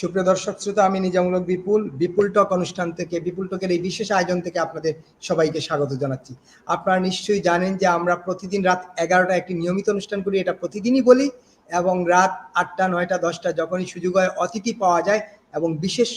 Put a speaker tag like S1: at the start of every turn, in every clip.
S1: সুপ্রিয় দর্শক শ্রোতা, আমি নিজামূলক বিপুল বিপুল টক অনুষ্ঠান থেকে, বিপুল টকের এই বিশেষ আয়োজন থেকে আপনাদের সবাইকে স্বাগত জানাচ্ছি। আপনারা নিশ্চয়ই জানেন যে আমরা প্রতিদিন রাত এগারোটা একটি নিয়মিত অনুষ্ঠান করি, এটা প্রতিদিনই বলি, এবং রাত আটটা, নয়টা, দশটা যখনই সুযোগ হয়, অতিথি পাওয়া যায়, এবং বিশেষ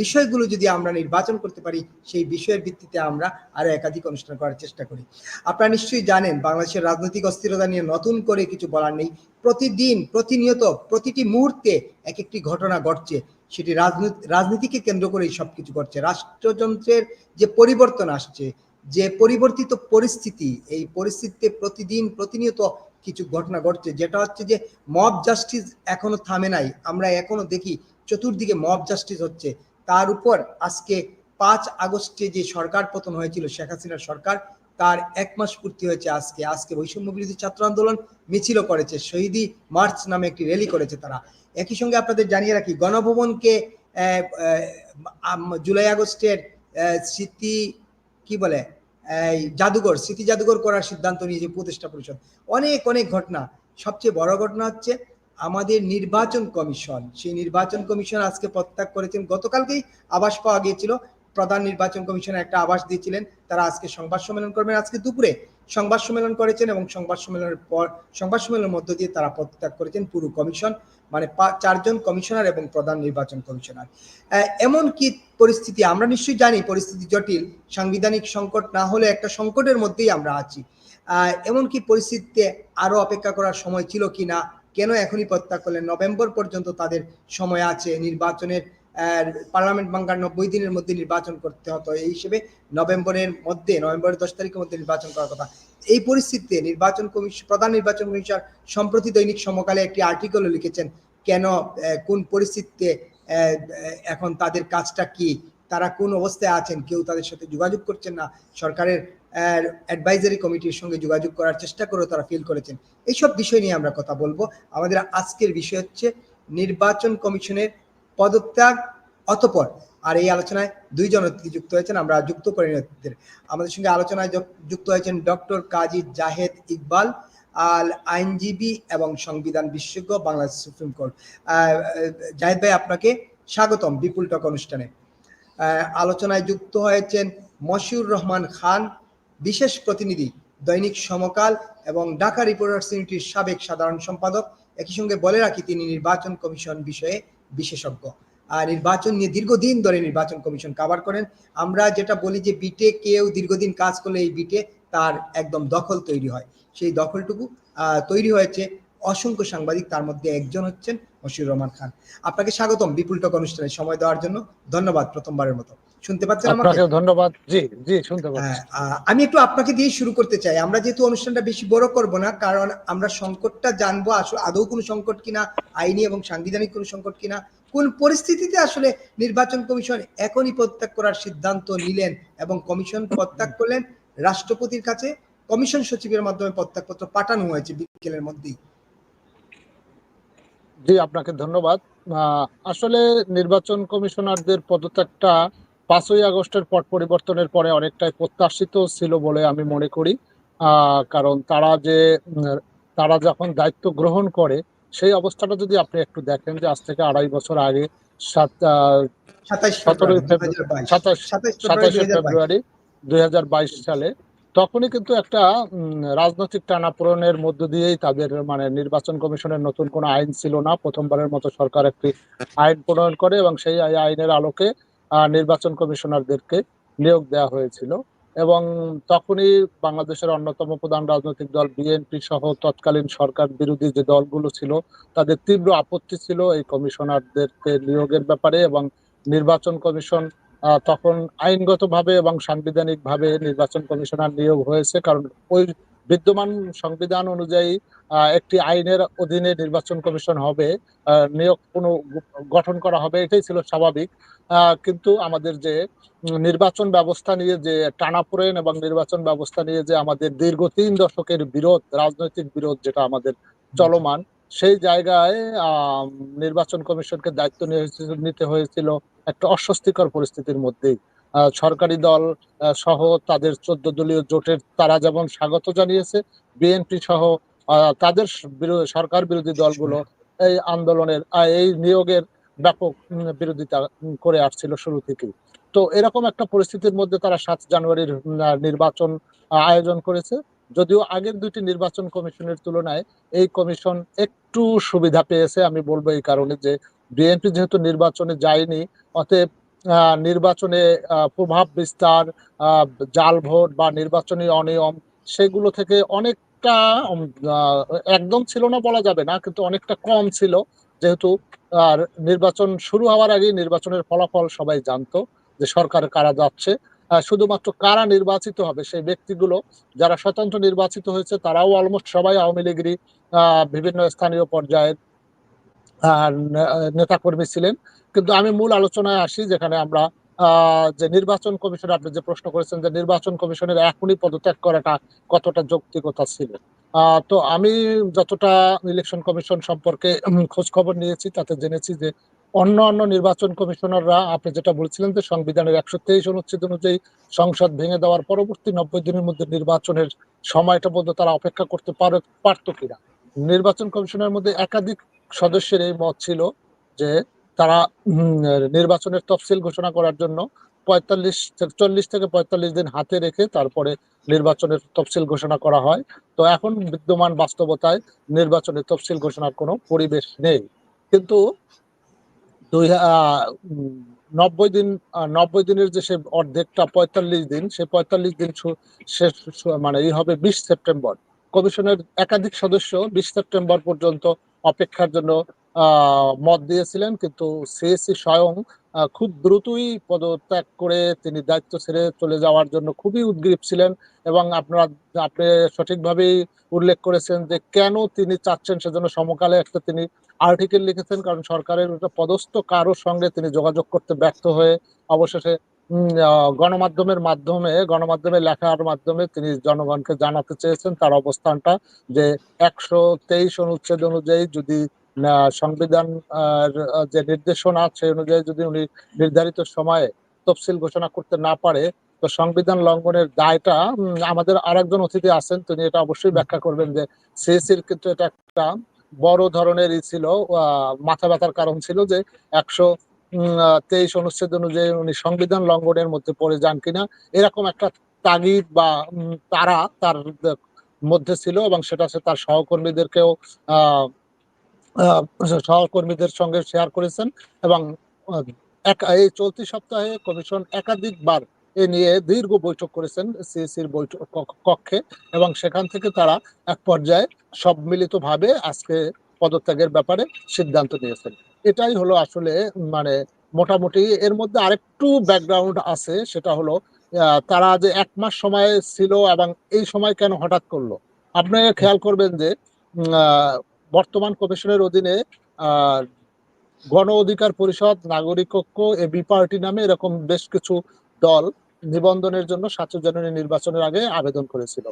S1: বিষয়গুলো যদি আমরা নির্বাচন করতে পারি, সেই বিষয়ের ভিত্তিতে আমরা আরও একাধিক অনুষ্ঠান করার চেষ্টা করি। আপনারা নিশ্চয়ই জানেন, বাংলাদেশের রাজনৈতিক অস্থিরতা নিয়ে নতুন করে কিছু বলার নেই। প্রতিদিন, প্রতিনিয়ত, প্রতিটি মুহূর্তে এক একটি ঘটনা ঘটছে। সেটি রাজনীতি রাজনীতিকে কেন্দ্র করেই সব কিছু ঘটছে। রাষ্ট্রযন্ত্রের যে পরিবর্তন আসছে, যে পরিবর্তিত পরিস্থিতি, এই পরিস্থিতিতে প্রতিদিন, প্রতিনিয়ত কিছু ঘটনা ঘটছে। যেটা হচ্ছে যে মব জাস্টিস এখনও থামে নাই। আমরা এখনও দেখি চতুর্দিকে মব জাস্টিস হচ্ছে। তার উপর আজকে পাঁচ আগস্টে যে সরকার পতন হয়েছিল, শেখ হাসিনার সরকার, তার এক মাস পূর্তি হয়েছে আজকে। আজকে বৈষম্য বিরোধী ছাত্র আন্দোলন মিছিলও করেছে। শহীদি মার্চ নামে একটি র্যালি করেছে তারা। একই সঙ্গে আপনাদের জানিয়ে রাখি, গণভবনকে জুলাই আগস্টের স্মৃতি, কি বলে জাদুঘর, স্মৃতি জাদুঘর করার সিদ্ধান্ত নিয়েছে উপদেষ্টা পরিষদ। অনেক অনেক ঘটনা। সবচেয়ে বড় ঘটনা হচ্ছে আমাদের নির্বাচন কমিশন সেই নির্বাচন কমিশন আজকে প্রত্যাগ করেছেন। গতকালকেই আবাস পাওয়া গিয়েছিল। প্রধান নির্বাচন কমিশন একটা আবাস দিয়েছিলেন। তারা আজকে সংবাদ সম্মেলন করবেন। আজকে দুপুরে সংবাদ সম্মেলন করেছেন এবং সংবাদ সম্মেলনের পর সংবাদ সম্মেলনের মধ্য দিয়ে তারা প্রত্যাগ করেছেন পুরো কমিশন মানে চারজন কমিশনার এবং প্রধান নির্বাচন কমিশনার। এমন কি পরিস্থিতি? আমরা নিশ্চয়ই জানি পরিস্থিতি জটিল। সাংবিধানিক সংকট না হলে একটা সংকটের মধ্যেই আমরা আছি। আহ, এমন কি পরিস্থিতিতে আরও অপেক্ষা করার সময় ছিল কি না কেন এখনই প্রত্যাগ করলেন? নভেম্বর পর্যন্ত তাদের সময় আছে। নির্বাচনের পার্লামেন্ট বাংলার নব্বই দিনের মধ্যে নির্বাচন করতে হতো। এই হিসেবে নভেম্বরের মধ্যে, নভেম্বরের দশ তারিখের মধ্যে নির্বাচন করার কথা। এই পরিস্থিতিতে নির্বাচন কমিশন প্রধান নির্বাচন কমিশন সম্প্রতি দৈনিক সমকালে একটি আর্টিকেলও লিখেছেন, কেন কোন পরিস্থিতিতে এখন তাদের কাজটা কি? তারা কোন অবস্থায় আছেন? কেউ তাদের সাথে যোগাযোগ করছেন না? সরকারের অ্যাডভাইজারি কমিটির সঙ্গে যোগাযোগ করার চেষ্টা করেও তারা ফিল করেছেন। এইসব বিষয় নিয়ে আমরা কথা বলব। আমাদের আজকের বিষয় হচ্ছে নির্বাচন কমিশনের পদত্যাগ অতপর। আর এই আলোচনায় দুইজন অতিথি যুক্ত হয়েছেন, আমরা যুক্ত করে অতিথিদের আমাদের সঙ্গে আলোচনায় যুক্ত হয়েছেন ডক্টর কাজী জাহেদ ইকবাল, আল আইনজীবী এবং সংবিধান বিশেষজ্ঞ, বাংলাদেশ সুপ্রিম কোর্ট। জাহেদ ভাই, আপনাকে স্বাগতম বিপুল টক অনুষ্ঠানে। আলোচনায় যুক্ত হয়েছেন মশিউর রহমান খান বিশেষ প্রতিনিধি দৈনিক সমকাল এবং ঢাকা রিপোর্টার্স ইউনিটির সাবেক সাধারণ সম্পাদক। একই সঙ্গে বলে রাখি, তিনি নির্বাচন কমিশন বিষয়ে বিশেষজ্ঞ। আর নির্বাচন নিয়ে দীর্ঘদিন ধরে নির্বাচন কমিশন কাভার করেন। আমরা যেটা বলি যে বিটে কেউ দীর্ঘদিন কাজ করলে এই বিটে তার একদম দখল তৈরি হয়। সেই দখলটুকু তৈরি হয়েছে অসংখ্য সাংবাদিক, তার মধ্যে একজন হচ্ছেন মশিউর রহমান খান। আপনাকে স্বাগতম বিপুল টক অনুষ্ঠানে সময় দেওয়ার জন্য। ধন্যবাদ প্রথমবারের মতো। শুনতে পাচ্ছেন আমাকে?
S2: ধন্যবাদ। জি জি শুনতে পাচ্ছি।
S1: হ্যাঁ, আমি একটু আপনাকে দিয়ে শুরু করতে চাই। আমরা যেহেতু অনুষ্ঠানটা বেশি বড় করব না কারণ আমরা সংকটটা জানব আসলে আদৌ কোনো সংকট কিনা আইনি এবং সাংবিধানিক কোনো সংকট কিনা কোন পরিস্থিতিতে আসলে নির্বাচন কমিশন এখনই প্রত্যাগ করার সিদ্ধান্ত নিলেন এবং কমিশন প্রত্যাগ করলেন রাষ্ট্রপতির কাছে কমিশন সচিবের মাধ্যমে প্রত্যাগপত্র পাঠানো হয়েছে বিকেলের মধ্যেই।
S2: জি আপনাকে ধন্যবাদ। আসলে নির্বাচন কমিশনারদের পদত্যাগটা পাঁচই আগস্টের পট পরিবর্তনের পরে অনেকটাই প্রত্যাশিত ছিল বলে আমি মনে করি। কারণ তারা যে তারা যখন দায়িত্ব গ্রহণ করে সেই অবস্থাটা যদি আপনি একটু দেখেন যে আজ থেকে আড়াই বছর আগে সতেরোই
S1: ফেব্রুয়ারি
S2: ফেব্রুয়ারি
S1: 2022
S2: সাতাশ
S1: ফেব্রুয়ারি
S2: দুই সালে তখনই কিন্তু একটা উম, রাজনৈতিক টানাপোড়েনের মধ্য দিয়েই তাদের মানে নির্বাচন কমিশনের নতুন কোনো আইন ছিল না। প্রথমবারের মতো সরকার একটি আইন প্রণয়ন করে এবং সেই আইনের আলোকে নির্বাচন কমিশনারদেরকে নিয়োগ দেওয়া হয়েছিল এবং তখনই বাংলাদেশের অন্যতম প্রধান রাজনৈতিক দল বিএনপি সহ তৎকালীন সরকার বিরোধী যে দলগুলো ছিল, তাদের তীব্র আপত্তি ছিল এই কমিশনারদেরকে নিয়োগের ব্যাপারে এবং নির্বাচন কমিশন তখন আইনগতভাবে এবং সাংবিধানিকভাবে নির্বাচন কমিশনার নিয়োগ হয়েছে। কারণ ওই বিদ্যমান সংবিধান অনুযায়ী একটি আইনের অধীনে নির্বাচন কমিশন হবে নিয়োগ কোনো গঠন করা হবে, এটাই ছিল স্বাভাবিক। কিন্তু আমাদের যে নির্বাচন ব্যবস্থা নিয়ে যে টানাপোড়েন এবং নির্বাচন ব্যবস্থা নিয়ে যে আমাদের দীর্ঘ তিন দশকের বিরোধ, রাজনৈতিক বিরোধ যেটা আমাদের চলমান, সেই জায়গায় নির্বাচন কমিশনকে দায়িত্ব নিতে হয়েছিল একটা অস্বস্তিকর পরিস্থিতির মধ্যেই। সরকারি দল সহ তাদের চোদ্দ দলীয় জোটের তারা যেমন স্বাগত জানিয়েছে বিএনপি সহ তাদের সরকার বিরোধী দলগুলো এই আন্দোলনের এই নিয়োগের ব্যাপক বিরোধিতা করে আসছিল শুরু থেকেই। তো এরকম একটা পরিস্থিতির মধ্যে তারা সাত জানুয়ারির নির্বাচন আয়োজন করেছে। যদিও আগের দুইটি নির্বাচন কমিশনের তুলনায় এই কমিশন একটু সুবিধা পেয়েছে, আমি বলব এই কারণে যে বিএনপি যেহেতু নির্বাচনে যায়নি, অতএব নির্বাচনে প্রভাব বিস্তার জাল ভোট বা নির্বাচনী অনিয়ম সেগুলো থেকে অনেকটা একদম ছিল না বলা যাবে না, কিন্তু অনেকটা কম ছিল। যেহেতু, আর নির্বাচন শুরু হওয়ার আগে নির্বাচনের ফলাফল সবাই জানতো যে সরকার কারা যাচ্ছে। শুধুমাত্র কারা নির্বাচিত হবে সেই ব্যক্তিগুলো, যারা স্বতন্ত্র নির্বাচিত হয়েছে, তারাও অলমোস্ট সবাই আওয়ামী লীগেরই বিভিন্ন স্থানীয় পর্যায়ের নেতাকর্মী ছিলেন। কিন্তু আমি মূল আলোচনায় আসি যেখানে আমরা যে নির্বাচন কমিশন, আপনি যে প্রশ্ন করেছেন যে নির্বাচন কমিশনের এখনই পদত্যাগ করাটা কতটা যৌক্তিকতা ছিল। তো আমি যতটা ইলেকশন কমিশন সম্পর্কে খোঁজ খবর নিয়েছি, তাতে জেনেছি যে অন্য অন্য নির্বাচন কমিশনাররা, আপনি যেটা বলছিলেন যে সংবিধানের একশো তেইশ অনুচ্ছেদ অনুযায়ী সংসদ ভেঙে দেওয়ার পরবর্তী নব্বই দিনের মধ্যে নির্বাচনের সময়টা পর্যন্ত তারা অপেক্ষা করতে পারে, পারতো কিনা। নির্বাচন কমিশনের মধ্যে একাধিক সদস্যের এই মত ছিল যে তারা নির্বাচনের তফসিল ঘোষণা করার জন্য পঁয়তাল্লিশ, চল্লিশ থেকে পঁয়তাল্লিশ দিন হাতে রেখে তারপরে নির্বাচনের তফসিল ঘোষণা করা হয়। তো এখন বিদ্যমান বাস্তবতায় নির্বাচনের তফসিল ঘোষণার কোনো পরিবেশ নেই। কিন্তু দুই নব্বই দিন নব্বই দিনের যে সে অর্ধেকটা পঁয়তাল্লিশ দিন, সে পঁয়তাল্লিশ দিন শেষ মানে এই হবে বিশ সেপ্টেম্বর। কমিশনের একাধিক সদস্য বিশ সেপ্টেম্বর পর্যন্ত অপেক্ষার জন্য মত দিয়েছিলেন, কিন্তু সিএসসি স্বয়ং খুব দ্রুতই পদত্যাগ করে তিনি দায়িত্ব ছেড়ে চলে যাওয়ার জন্য খুবই উদ্গ্রীব ছিলেন এবং আপনারা, আপনি সঠিকভাবেই উল্লেখ করেছেন যে কেন তিনি চাচ্ছেন সেজন্য সমকালে একটা তিনি আর্টিকেল লিখেছেন, কারণ সরকারের পদস্থ কারোর সঙ্গে তিনি যোগাযোগ করতে ব্যর্থ হয়ে অবশেষে গণমাধ্যমের মাধ্যমে, গণমাধ্যমে লেখার মাধ্যমে তিনি জনগণকে জানাতে চেয়েছেন তার অবস্থানটা যে একশো তেইশ অনুচ্ছেদ অনুযায়ী যদি সংবিধান যে নির্দেশনা সেই অনুযায়ী যদি উনি নির্ধারিত সময়ে তফসিল ঘোষণা করতে না পারে তো সংবিধান লঙ্ঘনের দায়টা আমাদের আরেকজন অতিথি আছেন তিনি এটা অবশ্যই ব্যাখ্যা করবেন যে সিএসির কিন্তু এটা একটা বড় ধরনের ই ছিল মাথা ব্যথার কারণ ছিল যে একশো তেইশ অনুচ্ছেদ অনুযায়ী উনি সংবিধান লঙ্ঘনের মধ্যে পড়ে যান কিনা এরকম একটা তাগিদ বা তারা তার মধ্যে ছিল এবং সেটা সে তার সহকর্মীদেরকেও আহ, সহকর্মীদের সঙ্গে শেয়ার করেছেন এবং এই চলতি সপ্তাহে কমিশন একাধিকবার এ নিয়ে দীর্ঘ বৈঠক করেছেন সিএসির বৈঠক কক্ষে এবং সেখান থেকে তারা এক পর্যায়ে সম্মিলিতভাবে আজকে পদত্যাগের ব্যাপারে সিদ্ধান্ত নিয়েছেন। এটাই হলো আসলে মানে মোটামুটি এর মধ্যে আরেকটু ব্যাকগ্রাউন্ড আছে, সেটা হলো তারা যে এক মাস সময় ছিল এবং এই সময় কেন হঠাৎ করল? আপনি খেয়াল করবেন যে বর্তমান কমিশনের অধীনে গণ অধিকার পরিষদ, নাগরিক ঐক্য, এবি পার্টি নামে এরকম বেশ কিছু দল নিবন্ধনের জন্য সাতশো জানুয়ারি নির্বাচনের আগে আবেদন করেছিল।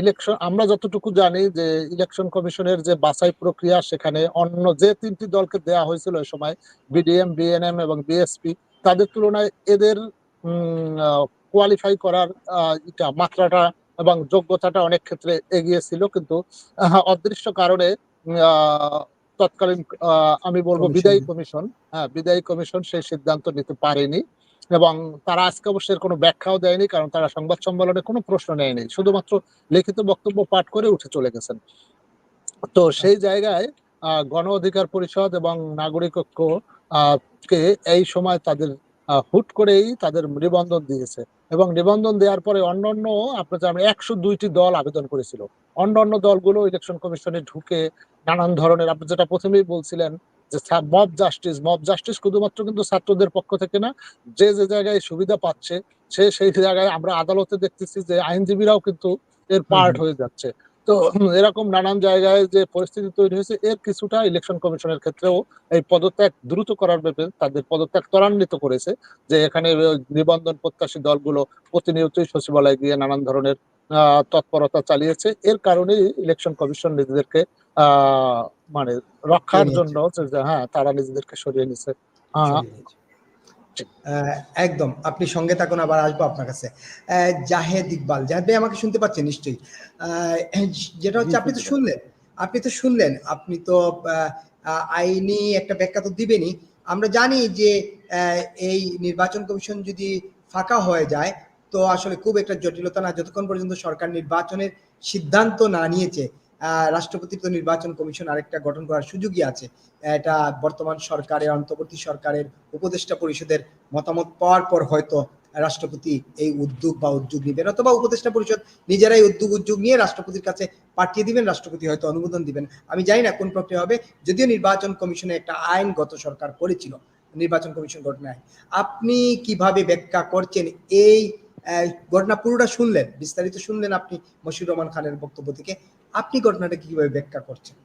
S2: ইলেকশন, আমরা যতটুকু জানি যে ইলেকশন কমিশনের যে বাছাই প্রক্রিয়া, সেখানে অন্য যে তিনটি দলকে দেয়া হয়েছিল ওই সময়, বিডিএম, বিএনএম এবং বিএসপি, তাদের তুলনায় এদের কোয়ালিফাই করার মাত্রাটা এবং যোগ্যতাটা অনেক ক্ষেত্রে এগিয়েছিল কিন্তু অদৃশ্য কারণে তৎকালীন আমি বলব। বিদায়ী কমিশন। হ্যাঁ বিদায়ী কমিশন সেই সিদ্ধান্ত নিতে পারেনি এবং তারা আজকে অবশ্যই এর কোনো ব্যাখ্যাও দেয়নি কারণ তারা সংবাদ সম্মেলনে কোনো প্রশ্ন নেয়নি। শুধুমাত্র লিখিত বক্তব্য পাঠ করে উঠে চলে গেছেন। তো সেই জায়গায় আহ, গণ অধিকার পরিষদ এবং নাগরিক ঐক্য আহ, কে এই সময় তাদের হুট করেই তাদের নিবন্ধন দিয়েছে। এবং নিবন্ধন দেওয়ার পরে অন্যান্য আপনার জানেন একশো দুইটি দল আবেদন করেছিল। অন্যান্য দলগুলো ইলেকশন কমিশনে ঢুকে নানান ধরনের আপনি যেটা প্রথমেই বলছিলেন যে মব জাস্টিস মব জাস্টিস শুধুমাত্র কিন্তু ছাত্রদের পক্ষ থেকে না যে যে জায়গায় সুবিধা পাচ্ছে সে সেই জায়গায় আমরা আদালতে দেখতেছি যে আইনজীবীরাও কিন্তু এর পার্ট হয়ে যাচ্ছে। তো এরকম নানান জায়গায় যে পরিস্থিতি তৈরি হয়েছে এর কিছুটা ইলেকশন কমিশনের ক্ষেত্রেও এই পদত্যাগ দ্রুত করার ব্যাপারে তাদের পদত্যাগ ত্বরান্বিত করেছে যে এখানে নিবন্ধন প্রত্যাশী দলগুলো প্রতিনিয়তই সচিবালয়ে গিয়ে নানান ধরনের তৎপরতা চালিয়েছে। এর কারণেই ইলেকশন কমিশন নিজেদেরকে মানে রক্ষার জন্য হ্যাঁ তারা নিজেদেরকে সরিয়ে নিছে
S1: একদম। আপনি সঙ্গে থাকুন আবার আসব আপনার কাছে। জাহেদ ইকবাল। জাহেদ ভাই আমাকে শুনতে পাচ্ছেন নিশ্চয়ই? আহ, যেটা হচ্ছে আপনি তো শুনলেন। আপনি তো শুনলেন। আপনি তো আহ, আহ, আইনি একটা ব্যাখ্যা তো দিবেনই। আমরা জানি যে আহ, এই নির্বাচন কমিশন যদি ফাঁকা হয়ে যায় তো আসলে খুব একটা জটিলতা না যতক্ষণ পর্যন্ত সরকার নির্বাচনের সিদ্ধান্ত না নিয়েছে আহ, রাষ্ট্রপতির তো নির্বাচন কমিশন আরেকটা গঠন করার সুযোগই আছে। এটা বর্তমান সরকারের অন্তর্বর্তী সরকারের উপদেষ্টা পরিষদের মতামত পাওয়ার পর হয়তো রাষ্ট্রপতি এই উদ্যোগ বা উদ্যোগ নেবেন অথবা উপদেষ্টা পরিষদ নিজেরাই উদ্যোগ উদ্যোগ নিয়ে রাষ্ট্রপতির কাছে পাঠিয়ে দিবেন রাষ্ট্রপতি হয়তো অনুমোদন দিবেন। আমি জানি না কোন প্রক্রিয়া হবে যদিও নির্বাচন কমিশনে একটা আইন গত সরকার করেছিল নির্বাচন কমিশন আইন। আপনি কীভাবে ব্যাখ্যা করছেন এই ঘটনা পুরোটা শুনলেন বিস্তারিত শুনলেন আপনি মশিউর রহমান খানের বক্তব্য থেকে। আপনি ঘটনাটা কীভাবে ব্যাখ্যা করছেন?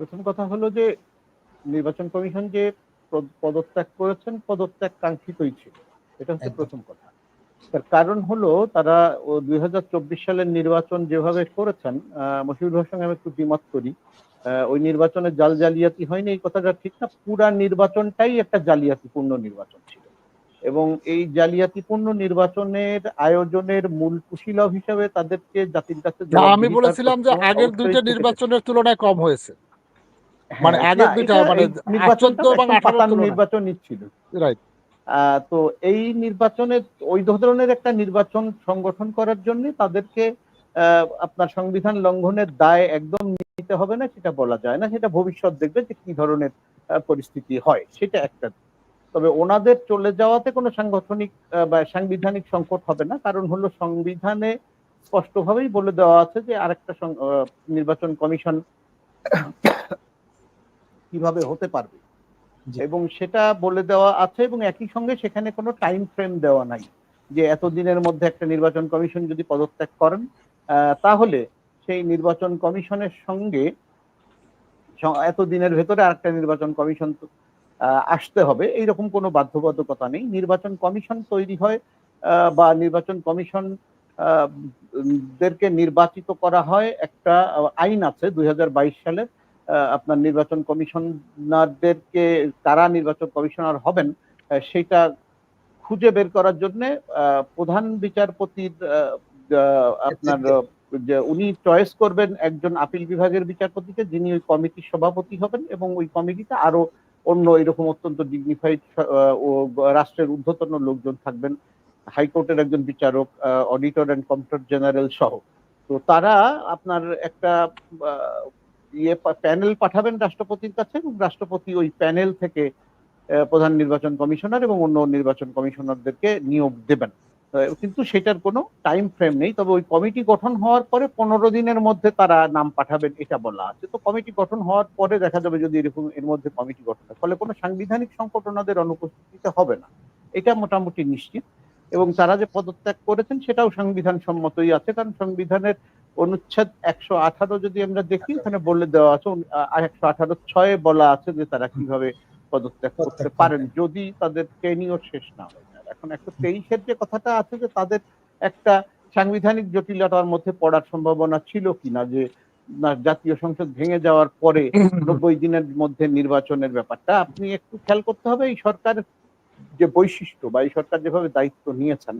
S3: প্রথম কথা হলো যে নির্বাচন কমিশন যে পদত্যাগ করেছেন পদত্যাগ কাঙ্ক্ষিতই ছিল। এটা হচ্ছে প্রথম কথা। তার কারণ হলো তারা দুই হাজার চব্বিশ সালের নির্বাচন যেভাবে করেছেন মশিউর হোসেন আমি একটু দ্বিমত করি। ওই নির্বাচনে জাল জালিয়াতি হয়নি এই কথাটা ঠিক না। পুরা নির্বাচনটাই একটা জালিয়াতিপূর্ণ নির্বাচন ছিল। এবং এই জালিয়াতিপূর্ণ নির্বাচনের আয়োজনের মূল কুশীলভ হিসাবে তাদেরকে জাতির কাছে
S2: আমি বলেছিলাম যে আগের দুইটা নির্বাচনের তুলনায় কম হয়েছে।
S3: হ্যাঁ,
S2: মানে আগের দুইটা মানে
S3: এই নির্বাচনটা
S2: 14 এবং
S3: একদম
S2: 18
S3: পাতানো ছিল।
S2: রাইট
S3: তো এই নির্বাচনে ওই ধরনের একটা নির্বাচন সংগঠন করার জন্য তাদেরকে আপনার সংবিধান লঙ্ঘনের দায় একদম নিতে হবে না সেটা বলা যায় না সেটা ভবিষ্যৎ দেখবে যে কি ধরনের পরিস্থিতি হয় সেটা একটা। তবে ওনাদের চলে যাওয়াতে কোনো সাংগঠনিক বা সাংবিধানিক সংকট হবে না। কারণ হলো সংবিধানে স্পষ্টভাবেই বলে দেওয়া আছে যে আরেকটা নির্বাচন কমিশন কীভাবে হতে পারবে। এবং সেটা বলে দেওয়া আছে এবং একই সঙ্গে সেখানে কোনো টাইম ফ্রেম দেওয়া নাই যে এতদিনের মধ্যে একটা নির্বাচন কমিশন যদি পদত্যাগ করেন আহ, তাহলে সেই নির্বাচন কমিশনের সঙ্গে এতদিনের ভেতরে আরেকটা নির্বাচন কমিশন আসতে হবে। এইরকম কোনো বাধ্যবাধকতা নেই। নির্বাচন কমিশন তৈরি হয় বা নির্বাচন কমিশন দেরকে নির্বাচিত করা হয়। একটা আইন আছে দুই হাজার বাইশ সালে আপনার নির্বাচন কমিশনারদেরকে কারা নির্বাচন কমিশনার হবেন সেটা খুঁজে বের করার জন্য প্রধান বিচারপতির আপনার যে উনি চয়েস করবেন একজন আপিল বিভাগের বিচারপতিকে যিনি ওই কমিটির সভাপতি হবেন এবং ওই কমিটিতে আরও অন্য এরকম অত্যন্ত ডিগনিফাইড ও রাষ্ট্রের ঊর্ধ্বতন লোকজন থাকবেন। হাইকোর্টের একজন বিচারক অডিটর অ্যান্ড কম্পিউটার জেনারেল সহ। তো তারা আপনার একটা ইয়ে প্যানেল পাঠাবেন রাষ্ট্রপতির কাছে এবং রাষ্ট্রপতি ওই প্যানেল থেকে প্রধান নির্বাচন কমিশনার এবং অন্য নির্বাচন কমিশনারদেরকে নিয়োগ দেবেন। কিন্তু সেটার কোনো টাইম ফ্রেম নেই। তবে ওই কমিটি গঠন হওয়ার পরে পনেরো দিনের মধ্যে তারা নাম পাঠাবেন এটা বলা আছে। তো কমিটি গঠন হওয়ার পরে দেখা যাবে যদি এরকম এর মধ্যে কমিটি গঠন হয়। ফলে কোনো সাংবিধানিক সংকট ওনাদের অনুপস্থিতিতে হবে না। এটা মোটামুটি নিশ্চিত। এবং তারা যে পদত্যাগ করেছেন সেটাও সংবিধান সম্মতই আছে। কারণ সংবিধানের অনুচ্ছেদ একশো আঠারো যদি আমরা দেখি ওখানে বলে দেওয়া আছে একশো আঠারো ছয়ে বলা আছে যে তারা কীভাবে পদত্যাগ করতে পারেন। যদি তাদের ট্রেনিও শেষ না হয়ে। এখন একশো তেইশের যে কথাটা আছে যে তাদের একটা সাংবিধানিক জটিলতার মধ্যে পড়ার সম্ভাবনা ছিল কিনা যে জাতীয় সংসদ ভেঙে যাওয়ার পরে নব্বই দিনের মধ্যে নির্বাচনের ব্যাপারটা আপনি একটু খেয়াল করতে হবে এই সরকারের যে বৈশিষ্ট্য বা এই সরকার যেভাবে দায়িত্ব নিয়েছেন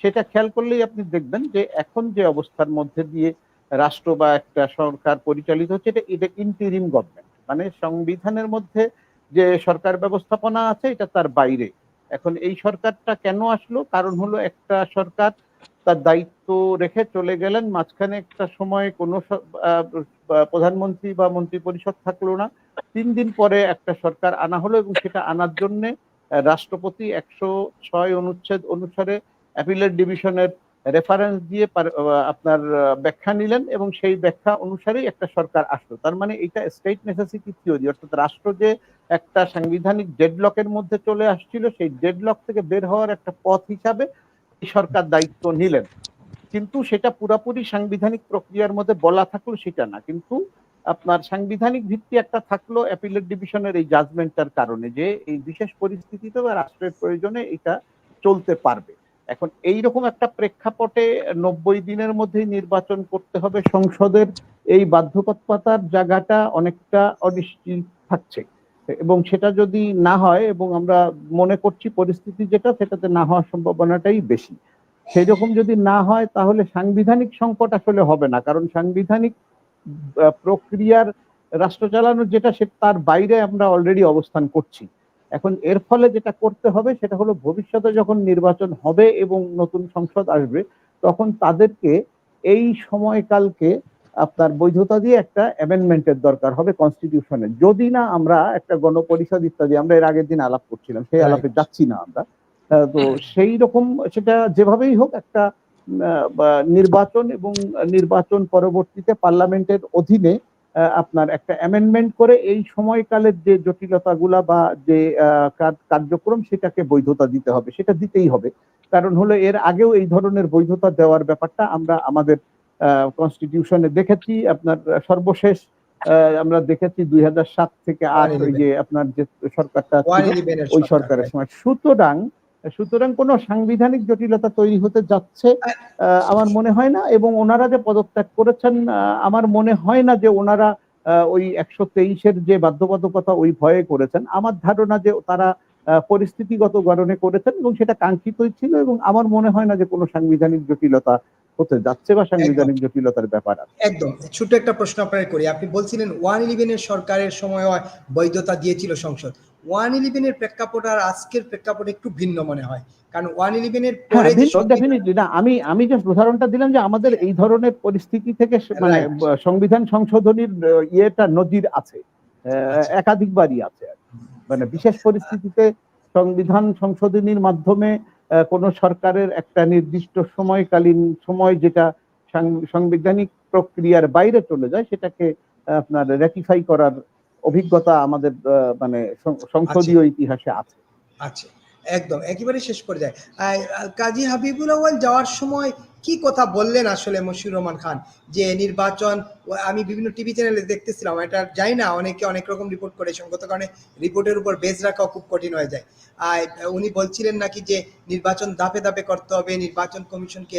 S3: সেটা খেয়াল করলেই আপনি দেখবেন যে এখন যে অবস্থার মধ্যে দিয়ে রাষ্ট্র বা একটা সরকার পরিচালিত হচ্ছে এটা এটা ইন্টিরিম গভর্নমেন্ট মানে সংবিধানের মধ্যে যে সরকার ব্যবস্থাপনা আছে এটা তার বাইরে। এখন এই সরকারটা কেন আসলো? কারণ হলো একটা সরকার তার দায়িত্ব রেখে চলে গেলেন। মাঝখানে একটা সময় কোনো প্রধানমন্ত্রী বা মন্ত্রী পরিষদ থাকল না। তিন দিন পরে একটা সরকার আনা হলো এবং সেটা আনার জন্য রাষ্ট্রপতি একশো ছয় অনুচ্ছেদ অনুসারে অ্যাপিলেট ডিভিশনের রেফারেন্স দিয়ে আপনার ব্যাখ্যা নিলেন এবং সেই ব্যাখ্যা অনুসারেই একটা সরকার আসলো। তার মানে এটা স্টেট নেসেসিটি থিওরি অর্থাৎ রাষ্ট্র যে একটা সাংবিধানিক ডেডলকের মধ্যে চলে আসছিল, সেই ডেডলক থেকে বের হওয়ার একটা পথ হিসাবে সরকার দায়িত্ব নিলেন। কিন্তু সেটা পুরাপুরি সাংবিধানিক প্রক্রিয়ার মধ্যে বলা থাকল সেটা না। কিন্তু আপনার সাংবিধানিক ভিত্তি একটা থাকল অ্যাপিলেট ডিভিশনের এই জাজমেন্টটার কারণে যে এই বিশেষ পরিস্থিতিতে বা রাষ্ট্রের প্রয়োজনে এটা চলতে পারবে। এখন এই রকম একটা প্রেক্ষাপটে নব্বই দিনের মধ্যেই নির্বাচন করতে হবে সংসদের, এই বাধ্যবাধকতার জায়গাটা অনেকটা অনিশ্চিত থাকছে। এবং সেটা যদি না হয়, এবং আমরা মনে করছি পরিস্থিতি যেটা, সেটাতে না হওয়ার সম্ভাবনাটাই বেশি। সেই রকম যদি না হয়, তাহলে সাংবিধানিক সংকট আসলে হবে না, কারণ সাংবিধানিক প্রক্রিয়ার রাষ্ট্র চালানোর যেটা, সে তার বাইরে আমরা অলরেডি অবস্থান করছি। এখন এর ফলে যেটা করতে হবে সেটা হলো ভবিষ্যতে যখন নির্বাচন হবে এবং নতুন সংসদ আসবে তখন তাদেরকে এই সময়কালকে আপনার বৈধতা দিয়ে একটা অ্যামেন্ডমেন্টের দরকার হবে কনস্টিটিউশনে যদি না আমরা একটা গণপরিষদ ইত্যাদি আমরা এর আগের দিন আলাপ করছিলাম সেই আলাপে যাচ্ছি না আমরা। তো সেই রকম সেটা যেভাবেই হোক একটা নির্বাচন এবং নির্বাচন পরবর্তীতে পার্লামেন্টের অধীনে আপনার একটা অ্যামেন্ডমেন্ট করে এই সময়কালের যে জটিলতাগুলা বা যে কার্যক্রম সেটাকে বৈধতা দিতে হবে সেটা দিতেই হবে। কারণ হলো এর আগেও এই ধরনের বৈধতা দেওয়ার ব্যাপারটা আমরা আমাদের কনস্টিটিউশনে দেখেছি। আপনার সর্বশেষ আহ, আমরা দেখেছি দুই সাত থেকে আট ওই যে আপনার যে সরকারটা ওই সরকারের সময়। সুতরাং সুতরাং কোনো সাংবিধানিক জটিলতা তৈরি হতে যাচ্ছে আমার মনে হয় না এবং ওনারা যে পদত্যাগ করেছেন আমার মনে হয় না যে ওনারা ওই একশো তেইশের যে বাধ্যবাধকতা ওই ভয়ে করেছেন। আমার ধারণা যে তারা পরিস্থিতিগত কারণে করেছেন এবং সেটা কাঙ্ক্ষিতই ছিল এবং আমার মনে হয় না যে কোনো সাংবিধানিক জটিলতা হতে যাচ্ছে বা সাংবিধানিক জটিলতার ব্যাপার
S1: একদম। ছোট একটা প্রশ্ন আপনার করি। আপনি বলছিলেন ওয়ান ইলেভেনের সরকারের সময় বৈধতা দিয়েছিল সংসদ। ওয়ান ইলেভেনের প্রেক্ষাপট আর আজকের প্রেক্ষাপট একটু ভিন্ন মনে হয় কারণ ওয়ান ইলেভেনের পরে যে সংবিধান-
S3: ডেফিনেটলি না আমি আমি যে উদাহরণটা দিলাম যে আমাদের এই ধরনের পরিস্থিতি থেকে মানে সংবিধান সংশোধনীর ইয়েটা নজির আছে
S1: আচ্ছা।
S3: একাধিকবারই আছে। মানে বিশেষ পরিস্থিতিতে সংবিধান সংশোধনীর মাধ্যমে কোনো সরকারের একটা নির্দিষ্ট সময়কালীন সময় যেটা সাংবিধানিক প্রক্রিয়ার বাইরে চলে যায় সেটাকে আপনার রেটিফাই করার অভিজ্ঞতা আমাদের মানে সংসদীয় ইতিহাসে আছে।
S1: আচ্ছা একদম, একেবারে শেষ করে যায় কাজী হাবিবুল আওয়াল যাওয়ার সময় কি কথা বললেন আসলে মশিউর রহমান খান? যে নির্বাচন, আমি বিভিন্ন টিভি চ্যানেলে দেখতেছিলাম, এটা যাই না, অনেকে অনেক রকম রিপোর্ট করে, সঙ্গত কারণে রিপোর্টের উপর বেজ রাখা খুব কঠিন হয়ে যায়। আর উনি বলছিলেন নাকি যে নির্বাচন ধাপে ধাপে করতে হবে, নির্বাচন কমিশনকে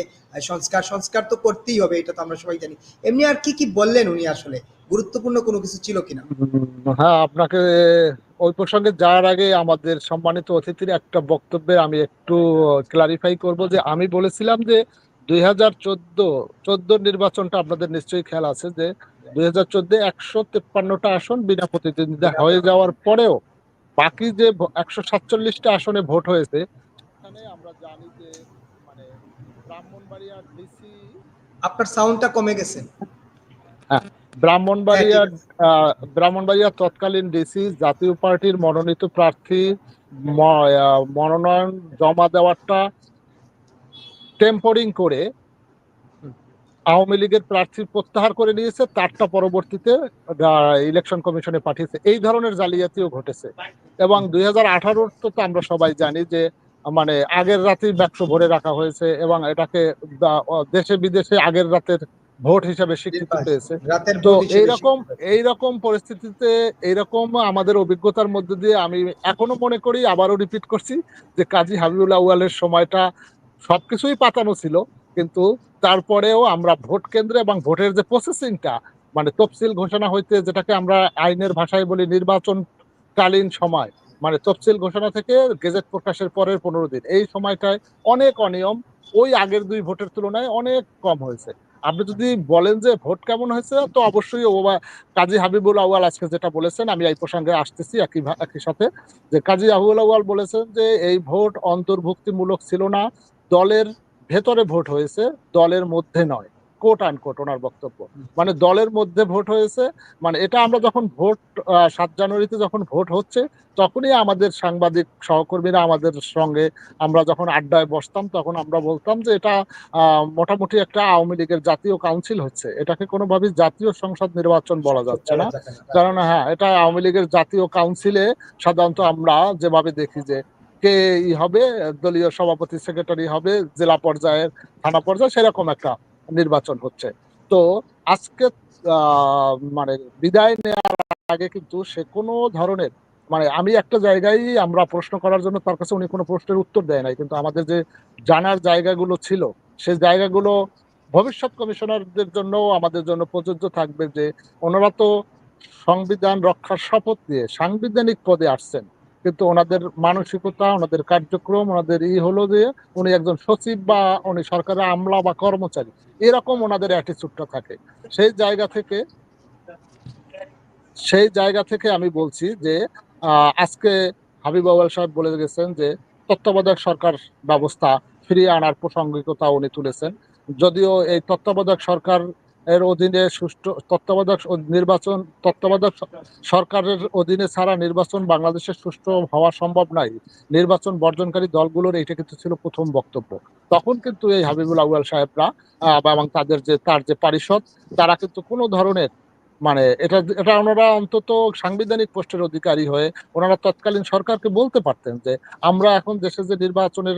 S1: সংস্কার সংস্কার তো করতেই হবে, এটা তো আমরা সবাই জানি। এমনি আর কি কি বললেন উনি আসলে? গুরুত্বপূর্ণ কোনো কিছু ছিল কিনা?
S2: হ্যাঁ আপনাকে ওই প্রসঙ্গে যাওয়ার আগে আমাদের সম্মানিত অতিথির একটা বক্তব্যে আমি একটু ক্লারিফাই করব যে আমি বলেছিলাম যে দুই হাজার চোদ্দ চোদ্দ নির্বাচনটা আপনাদের নিশ্চয়ই খেয়াল আছে যে দুই হাজার চোদ্দে একশো তেপ্পান্নটা আসন বিনা প্রতিদ্বন্দ্বিতা হয়ে যাওয়ার পরেও বাকি যে একশো সাতচল্লিশটা আসনে ভোট হয়েছে সেখানে আমরা জানি যে মানে ব্রাহ্মণবাড়িয়া ডিসি
S1: আপনার সাউন্ডটা কমে গেছে। হ্যাঁ,
S2: আহ, ব্রাহ্মণবাড়িয়া তৎকালীন ডিসি জাতীয় পার্টির মনোনীত প্রার্থী মনোনয়ন জমা দেওয়ারটা টেম্পোরিং করে আওয়ামী লীগের প্রার্থী প্রত্যাহার করে নিয়েছে তারটা পরবর্তীতে ইলেকশন কমিশনে পাঠিয়েছে। এই ধরনের জালিয়াতিও ঘটেছে। এবং দুই হাজার তো তো আমরা সবাই জানি যে মানে আগের রাতেই বাক্স ভরে রাখা হয়েছে এবং এটাকে দেশে বিদেশে আগের রাতের ভোট হিসাবে স্বীকৃতি পেয়েছে। তো এইরকম এইরকম পরিস্থিতিতে এইরকম আমাদের অভিজ্ঞতার মধ্যে দিয়ে আমি এখনও মনে করি আবারও রিপিট করছি যে কাজী হাবিবুল আউয়ালের সময়টা সবকিছুই পাতানো ছিল কিন্তু তারপরেও আমরা ভোট কেন্দ্রে এবং ভোটের যে প্রসেসিংটা মানে তফসিল ঘোষণা হইতে যেটাকে আমরা আইনের ভাষায় বলি নির্বাচনকালীন সময় মানে তফসিল ঘোষণা থেকে গেজেট প্রকাশের পরের পনেরো দিন এই সময়টায় অনেক অনিয়ম ওই আগের দুই ভোটের তুলনায় অনেক কম হয়েছে। আপনি যদি বলেন যে ভোট কেমন হয়েছে, তো অবশ্যই ওবা, কাজী হাবিবুল আউয়াল আজকে যেটা বলেছেন, আমি এই প্রসঙ্গে আসতেছি একই একই সাথে, যে কাজী হাবিবুল আউয়াল বলেছেন যে এই ভোট অন্তর্ভুক্তিমূলক ছিল না, দলের ভেতরে ভোট হয়েছে, দলের মধ্যে নয়। কোট আন কোট ওনার বক্তব্য। মানে দলের মধ্যে ভোট হয়েছে মানে এটা আমরা যখন ভোট সাত জানুয়ারিতে যখন ভোট হচ্ছে তখনই আমাদের সাংবাদিক সহকর্মীরা আমাদের সঙ্গে আমরা যখন আড্ডায় বসতাম তখন আমরা বলতাম যে এটা মোটামুটি একটা আওয়ামী লীগের জাতীয় কাউন্সিল হচ্ছে। এটাকে কোনোভাবেই জাতীয় সংসদ নির্বাচন বলা যাচ্ছে না। কারণ হ্যাঁ এটা আওয়ামী লীগের জাতীয় কাউন্সিলে সাধারণত আমরা যেভাবে দেখি যে কে ই হবে দলীয় সভাপতি সেক্রেটারি হবে জেলা পর্যায়ের থানা পর্যায়ে সেরকম একটা নির্বাচন হচ্ছে। তো আজকে মানে বিদায় নেওয়ার আগে কিন্তু সে কোনো ধরনের মানে আমি একটা জায়গায় আমরা প্রশ্ন করার জন্য তার কাছে উনি কোনো প্রশ্নের উত্তর দেয় নাই। কিন্তু আমাদের যে জানার জায়গাগুলো ছিল, সে জায়গাগুলো ভবিষ্যৎ কমিশনারদের জন্য, আমাদের জন্য প্রযোজ্য থাকবে যে, ওনারা তো সংবিধান রক্ষার শপথ দিয়ে সাংবিধানিক পদে আসছেন। কিন্তু ওনাদের মানসিকতা, ওনাদের কার্যক্রম, ওনাদের ই হলো যে উনি একজন সচিব বা উনি সরকারের আমলা বা কর্মচারী, এরকম ওনাদের অ্যাটিচিউডটা থাকে। সেই জায়গা থেকে, সেই জায়গা থেকে আমি বলছি যে আজকে হাবিব আওয়াল সাহেব বলে গেছেন যে, তত্ত্বাবধায়ক সরকার ব্যবস্থা ফিরিয়ে আনার প্রাসঙ্গিকতা উনি তুলেছেন। যদিও এই তত্ত্বাবধায়ক সরকার এর অধীনে সুষ্ঠু তত্ত্বাবধায়ক নির্বাচন, তত্ত্বাবধায়ক সরকারের অধীনে ছাড়া নির্বাচন বাংলাদেশে সুষ্ঠু হওয়া সম্ভব নয় নির্বাচন বর্জনকারী দলগুলোর এইটা কিন্তু ছিল প্রথম বক্তব্য। তখন কিন্তু এই হাবিবুল আউয়াল সাহেবরা এবং তাদের যে, তার যে পারিষদ, তারা কিন্তু কোনো ধরনের মানে এটা এটা ওনারা অন্তত সাংবিধানিক পোস্টের অধিকারী হয়ে ওনারা তৎকালীন সরকারকে বলতে পারতেন যে, আমরা এখন দেশে যে নির্বাচনের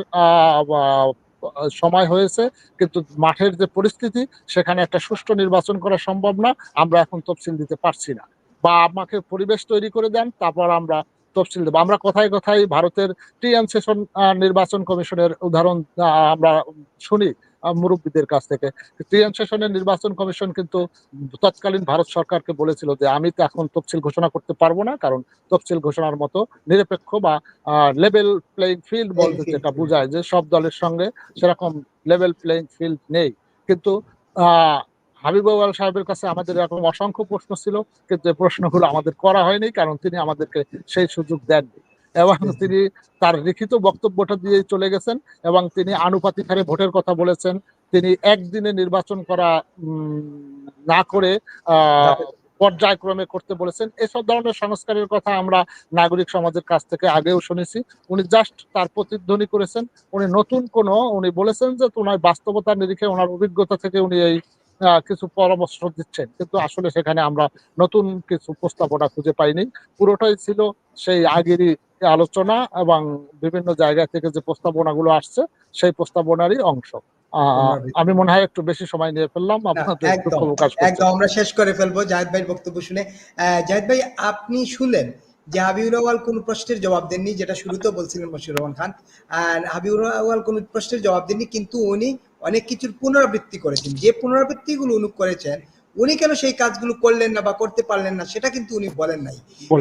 S2: সময় হয়েছে, কিন্তু মাঠের যে পরিস্থিতি, সেখানে একটা সুষ্ঠু নির্বাচন করা সম্ভব না, আমরা এখন তফসিল দিতে পারছি না। বা আমাকে পরিবেশ তৈরি করে দেন, তারপর আমরা তফসিল দেবো। আমরা কথায় কথায় ভারতের টিএন সেশন নির্বাচন কমিশনের উদাহরণ আমরা শুনি। মুরব্বীদের কাছ থেকে। টিএন সেশনের নির্বাচন কমিশন কিন্তু তৎকালীন ভারত সরকারকে বলেছিল যে আমি তো এখন তফসিল ঘোষণা করতে পারব না কারণ তফসিল ঘোষণার মতো নিরপেক্ষ বা লেভেল প্লেইং ফিল্ড বলতে যেটা বোঝায় যে সব দলের সঙ্গে সেরকম লেভেল প্লেইং ফিল্ড নেই। কিন্তু আহ, হাবিব সাহেবের কাছে আমাদের এরকম অসংখ্য প্রশ্ন ছিল কিন্তু প্রশ্নগুলো আমাদের করা হয়নি কারণ তিনি আমাদেরকে সেই সুযোগ দেননি। এবং তিনি তার লিখিত বক্তব্যটা দিয়ে চলে গেছেন এবং তিনি আনুপাতিক হারে ভোটের কথা বলেছেন। তিনি একদিনে নির্বাচন করা না করে পর্যায়ক্রমে করতে বলেছেন। এসব ধরনের সংস্কারের কথা আমরা নাগরিক সমাজের কাছ থেকে আগেও শুনেছি। উনি জাস্ট তার প্রতিধ্বনি করেছেন। উনি নতুন কোনো উনি বলেছেন যে ওনার বাস্তবতার নিরিখে ওনার অভিজ্ঞতা থেকে উনি এই কিছু পরামর্শ দিচ্ছেন। কিন্তু আসলে সেখানে আমরা নতুন কিছু প্রস্তাবনা খুঁজে পাইনি। পুরোটাই ছিল সেই আগেরই আলোচনা এবং বিভিন্ন জায়গা থেকে যে প্রস্তাবনাগুলো আসছে সেই প্রস্তাবনারই অংশ। আমি মনে হয় একটু বেশি সময় নিয়ে ফেললাম আপনাদের
S1: একদম, আমরা শেষ করে ফেলব। জাহেদ ভাই বক্তব্য শুনে জাহেদ ভাই আপনি শুনলেন যে হাবিবুর রহমান কোন প্রশ্নের জবাব দেননি যেটা শুরুতেও বলছিলেন মশিউর রহমান খান আর হাবিবুর রহমান কোন প্রশ্নের জবাব দেননি কিন্তু উনি অনেক কিছুর পুনরাবৃত্তি করেছেন। যে পুনরাবৃত্তিগুলো উনি করেছেন উনি কেন সেই কাজগুলো করলেন না বা করতে পারলেন না সেটা কিন্তু উনি বলেন নাই।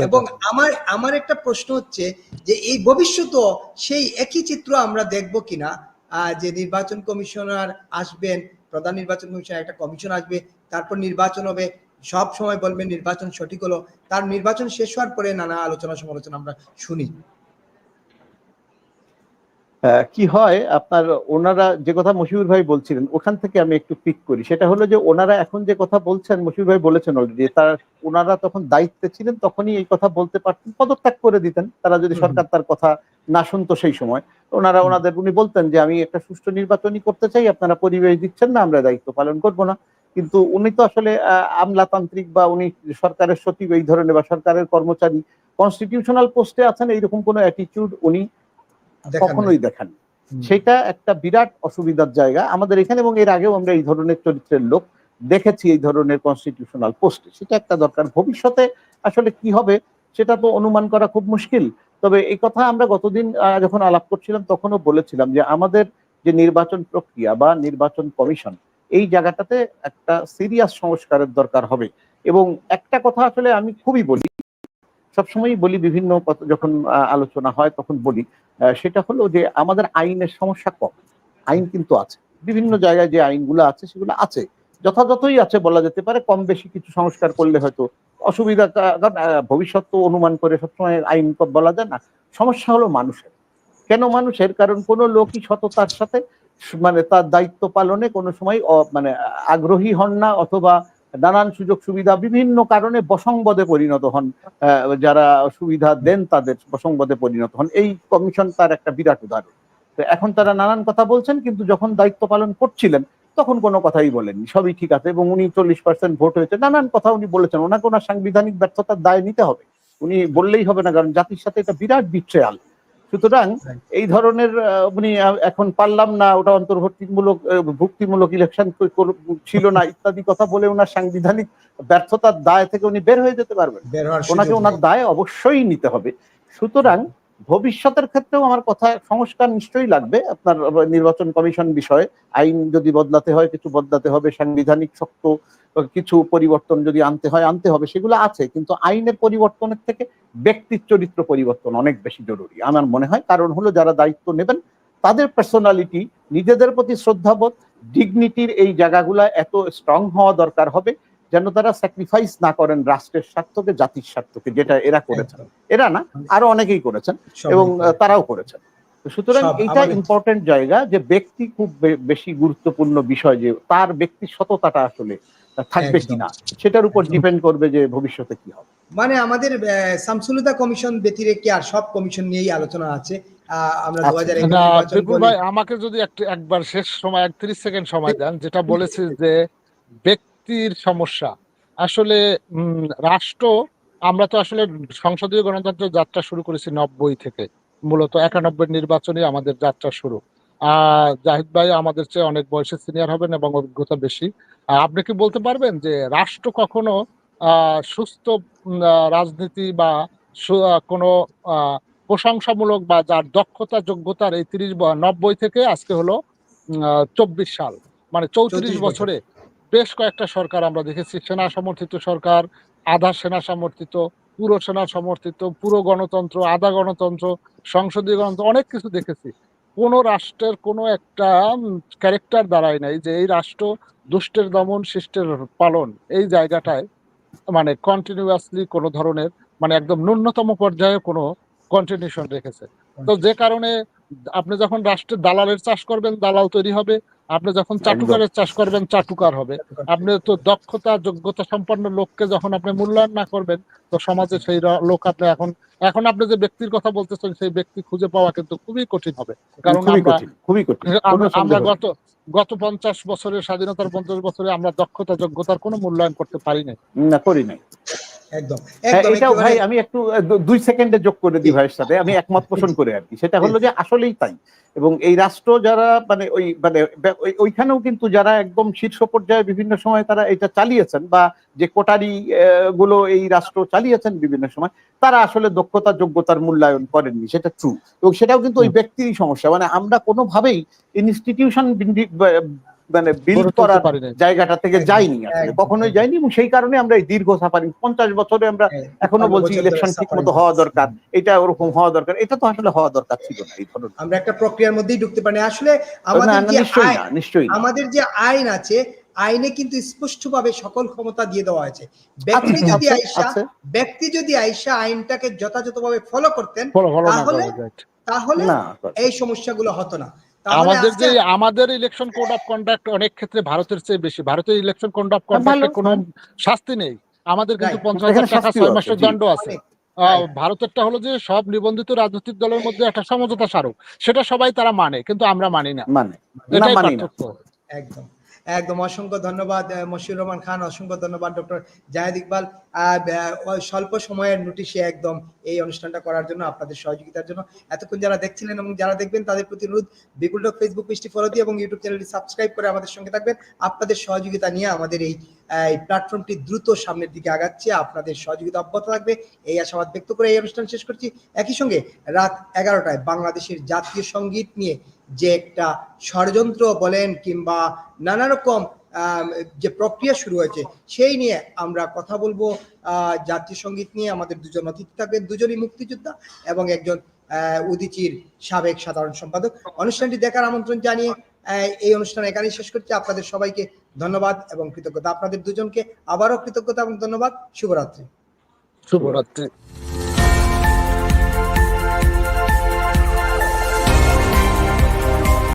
S1: এবং আমার আমার একটা প্রশ্ন হচ্ছে যে এই ভবিষ্যতেও সেই একই চিত্র আমরা দেখব কিনা? আহ, যে নির্বাচন কমিশনার আসবেন প্রধান নির্বাচন কমিশনার একটা কমিশন আসবে তারপর নির্বাচন হবে সব সময় বলবেন নির্বাচন সঠিক হলো তার নির্বাচন শেষ হওয়ার পরে নানা আলোচনা সমালোচনা আমরা শুনি।
S3: কি হয় আপনার ওনারা যে কথা মশিউর ভাই বলছিলেন ওখান থেকে আমি একটু পিক করি। সেটা হলো যে ওনারা এখন যে কথা বলছেন মশিউর ভাই বলেছেন অলরেডি তার ওনারা তখন দায়িত্বে ছিলেন তখনই এই কথা বলতে পারতেন পদত্যাগ করে দিতেন। তারা যদি সরকার তার কথা না শুনতো সেই সময় ওনারা ওনাদের উনি বলতেন যে আমি একটা সুষ্ঠু নির্বাচনই করতে চাই আপনারা পরিবেশ দিচ্ছেন না আমরা দায়িত্ব পালন করব না। কিন্তু উনি তো আসলে আমলাতান্ত্রিক বা উনি সরকারের সচিব এই ধরনের বা সরকারের কর্মচারী কনস্টিটিউশনাল পোস্টে আছেন এইরকম কোনো অ্যাটিটিউড উনি। কখনোই দেখান সেটা একটা বিরাট অসুবিধার জায়গা। আমাদের এখানে এবং এর আগেও আমরা এই ধরনের চরিত্রের লোক দেখেছি এই ধরনের কনস্টিটিউশনাল পোস্টে সেটা একটা দরকার। ভবিষ্যতে আসলে কি হবে সেটা তো অনুমান করা খুব মুশকিল। তবে এই কথা আমরা গতদিন আহ, যখন আলাপ করছিলাম তখনও বলেছিলাম যে আমাদের যে নির্বাচন প্রক্রিয়া বা নির্বাচন কমিশন এই জায়গাটাতে একটা সিরিয়াস সংস্কারের দরকার হবে। এবং একটা কথা আসলে আমি খুবই বলি সবসময়ই বলি বিভিন্ন যখন আলোচনা হয় তখন বলি সেটা হলো যে আমাদের আইনের সমস্যা কম। আইন কিন্তু আছে। বিভিন্ন জায়গায় যে আইনগুলো আছে সেগুলো আছে। যথাযথই আছে বলা যেতে পারে কম বেশি কিছু সংস্কার করলে হয়তো অসুবিধাটা কারণ, ভবিষ্যৎ তো অনুমান করে সবসময় আইন বলা যায় না। সমস্যা হলো মানুষের। কেন মানুষের? কারণ কোনো লোকই সততার সাথে মানে তার দায়িত্ব পালনে কোনো সময় মানে আগ্রহী হন না অথবা নানান সুযোগ সুবিধা, বিভিন্ন কারণে বসংবদে পরিণত হন যারা সুবিধা দেন তাদের বসংবদে পরিণত হন। এই কমিশন তার একটা বিরাট উদাহরণ। তো এখন তারা নানান কথা বলছেন, কিন্তু যখন দায়িত্ব পালন করছিলেন, তখন কোনো কথাই বলেননি। সবই ঠিক আছে, এবং উনি চল্লিশ পার্সেন্ট ভোট হয়েছে। নানান কথা উনি বলেছেন। ওনাকে ওনার সাংবিধানিক ব্যর্থতার দায় নিতে হবে। উনি বললেই হবে না, কারণ জাতির সাথে এটা বিরাট বিট্রেয়াল সুতরাং এই ধরনের উনি এখন পারলাম না ওটা অন্তর্ভুক্তিমূলক ভুক্তিমূলক ইলেকশন ছিল না ইত্যাদি কথা বলে ওনার সাংবিধানিক ব্যর্থতার দায় থেকে উনি বের হয়ে যেতে পারবেন। ওনাকে ওনার দায় অবশ্যই নিতে হবে। সুতরাং ভবিষ্যতের ক্ষেত্রেও আমার কথা সংস্কার নিশ্চয়ই লাগবে। আপনার নির্বাচন কমিশন বিষয়ে আইন যদি বদলাতে হয় কিছু বদলাতে হবে সাংবিধানিক শক্ত কিছু পরিবর্তন যদি আনতে হয় আনতে হবে সেগুলো আছে। কিন্তু আইনের পরিবর্তনের থেকে ব্যক্তির চরিত্র পরিবর্তন অনেক বেশি জরুরি। আমার মনে হয় কারণ হলো যারা দায়িত্ব নেবেন তাদের পার্সোনালিটি নিজেদের প্রতি শ্রদ্ধাবোধ ডিগনিটির এই জায়গাগুলা এত স্ট্রং হওয়া দরকার হবে যেন তারা স্যাক্রিফাইস না করেন রাষ্ট্রের স্বার্থকে জাতির স্বার্থকে যেটা এরা করেছেন। এরা না আরও অনেকেই করেছেন এবং তারাও করেছেন। সুতরাং এইটা ইম্পর্টেন্ট জায়গা যে ব্যক্তি খুব বেশি গুরুত্বপূর্ণ বিষয় যে তার ব্যক্তি সততাটা আসলে থাকবে। কিনা সেটার উপর ডিপেন্ড করবে যে ভবিষ্যতে কি হবে।
S1: মানে আমাদের আহ, শামসুলুদা কমিশন ব্যতিরেকে আর সব কমিশন নিয়েই আলোচনা আছে। আমরা
S2: ভাই আমাকে যদি একবার শেষ সময় একত্রিশ সেকেন্ড সময় দেন যেটা বলেছি যে ব্যক্তির সমস্যা। আসলে রাষ্ট্র আমরা তো আসলে সংসদীয় গণতন্ত্র যাত্রা শুরু করেছি নব্বই থেকে। মূলত একানব্বই নির্বাচনে আমাদের যাত্রা শুরু। আহ জাহিদ ভাই আমাদের চেয়ে অনেক বয়সে সিনিয়র হবেন এবং অভিজ্ঞতা বেশি। আপনি কি বলতে পারবেন যে রাষ্ট্র কখনো সুস্থ রাজনীতি বা কোনো প্রশংসামূলক বা যার দক্ষতা যোগ্যতার এই তিরিশ নব্বই থেকে আজকে হলো চব্বিশ সাল। মানে চৌত্রিশ
S1: বছরে।
S2: বেশ কয়েকটা সরকার আমরা দেখেছি। সেনা সমর্থিত সরকার আধা সেনা সমর্থিত পুরো সেনা সমর্থিত পুরো গণতন্ত্র আধা গণতন্ত্র সংসদীয় গণতন্ত্র অনেক কিছু দেখেছি। কোন রাষ্ট্রের কোনো একটা ক্যারেক্টার দাঁড়ায় নাই যে এই রাষ্ট্র দুষ্টের দমন শিষ্টের পালন এই জায়গাটায় মানে কন্টিনিউয়াসলি কোনো ধরনের মানে একদম ন্যূনতম পর্যায়ে কোনো কন্টিনিউশন রেখেছে। তো যে কারণে আপনি যখন রাষ্ট্রের দালালের চাষ করবেন দালাল তৈরি হবে। আপনি যখন চাটুকারের চাষ করবেন চাটুকার হবে। আপনি তো দক্ষতা যোগ্যতা সম্পন্ন লোককে যখন আপনি মূল্যায়ন না করবেন তো সমাজে সেই লোক আপনি এখন এখন আপনি যে ব্যক্তির কথা বলতেছেন সেই ব্যক্তি খুঁজে পাওয়া কিন্তু খুবই কঠিন হবে। কারণ
S3: খুবই
S2: আমরা আমরা। গত গত পঞ্চাশ বছরের স্বাধীনতার পঞ্চাশ বছরে আমরা দক্ষতা, যোগ্যতার কোনো মূল্যায়ন করতে পারি নাই।
S3: না, করি নাই।
S1: একদম।
S3: হ্যাঁ, এটাও ভাই আমি একটু দুই সেকেন্ডে যোগ করে দিই ভাইয়ের সাথে আমি একমত পোষণ করে আর কি। সেটা হলো যে আসলেই তাই। এবং এই রাষ্ট্র যারা মানে ওই মানে ওইখানেও কিন্তু যারা একদম শীর্ষ পর্যায়ে বিভিন্ন সময় তারা এটা চালিয়েছেন বা যে কোটারি গুলো এই রাষ্ট্র চালিয়েছেন বিভিন্ন সময় তারা আসলে দক্ষতা যোগ্যতার মূল্যায়ন করেননি সেটা ট্রু এবং সেটাও কিন্তু ওই ব্যক্তিরই সমস্যা। মানে আমরা কোনোভাবেই ইনস্টিটিউশন মানে বিল্ড করার জায়গাটা থেকে যাইনি কখনোই। যাইনি এবং সেই কারণে আমরা এই দীর্ঘ সাফারি পঞ্চাশ বছরে আমরা
S1: হ্যাঁ, এখনও
S3: বলছি ইলেকশন ঠিক মতো হওয়া দরকার এটা ওরকম হওয়া দরকার এটা তো আসলে হওয়া দরকার ছিল না এই ধরনের।
S1: আমরা একটা প্রক্রিয়ার মধ্যেই ঢুকতে পারি আসলে আমাদের যে
S3: নিশ্চয়ই।
S1: আমাদের যে আইন আছে আইনে কিন্তু স্পষ্টভাবে সকল ক্ষমতা দিয়ে দেওয়া হয়েছে। ব্যক্তি যদি
S3: আছে,
S1: আইসা ব্যক্তি যদি আইসা আইনটাকে যথাযথভাবে ফলো করতেন তাহলে তাহলে এই সমস্যাগুলো হতো না।
S2: আমাদের যে আমাদের ইলেকশন কোড অফ কন্ডাক্ট অনেক ক্ষেত্রে ভারতের চেয়ে বেশি। ভারতের ইলেকশন কোড অফ কন্ডাক্টে কোনো শাস্তি নেই। আমাদের কিন্তু
S1: Right.
S2: পঞ্চাশ হাজার টাকা ছয় মাসের দণ্ড আছে। আহ, ভারতেরটা হলো যে সব নিবন্ধিত রাজনৈতিক দলের মধ্যে একটা সমঝোতা স্মারক সেটা সবাই তারা মানে কিন্তু আমরা মানি না।
S3: মানে না
S2: এটাই
S3: মানি না।
S2: পার্থক্য।
S1: একদম। একদম অসংখ্য ধন্যবাদ মশিউর রহমান খান, অসংখ্য ধন্যবাদ, ডক্টর জাহেদ ইকবাল। স্বল্প সময়ের নোটিশে একদম এই অনুষ্ঠানটা করার জন্য, আপনাদের সহযোগিতার জন্য। এতক্ষণ যারা দেখছিলেন এবং যারা দেখবেন, তাদের প্রতি অনুরোধ, বিপুল টক ফেসবুক পেজটি ফলো দিয়ে এবং ইউটিউব চ্যানেলটি সাবস্ক্রাইব করে আমাদের সঙ্গে থাকবেন। আপনাদের সহযোগিতা নিয়ে আমাদের এই এই প্ল্যাটফর্মটি দ্রুত সামনের দিকে আগাচ্ছে, আপনাদের সহযোগিতা অব্যাহত থাকবে। এই আশাবাদ ব্যক্ত করে এই অনুষ্ঠান শেষ করছি। একই সঙ্গে রাত এগারোটায় বাংলাদেশের জাতীয় সংগীত নিয়ে যে একটা ষড়যন্ত্র বলেন কিংবা নানা রকম যে প্রক্রিয়া শুরু হয়েছে, সেই নিয়ে আমরা কথা বলব। জাতীয় সংগীত নিয়ে আমাদের দুজন অতিথি থাকবেন, দুজনই মুক্তিযোদ্ধা এবং একজন উদীচীর সাবেক সাধারণ সম্পাদক। অনুষ্ঠানটি দেখার আমন্ত্রণ জানিয়ে এই অনুষ্ঠান এখানেই শেষ করছি। আপনাদের সবাইকে ধন্যবাদ এবং কৃতজ্ঞতা। আপনাদের দুজনকে আবারও কৃতজ্ঞতা এবং ধন্যবাদ। শুভরাত্রি।
S2: শুভরাত্রি।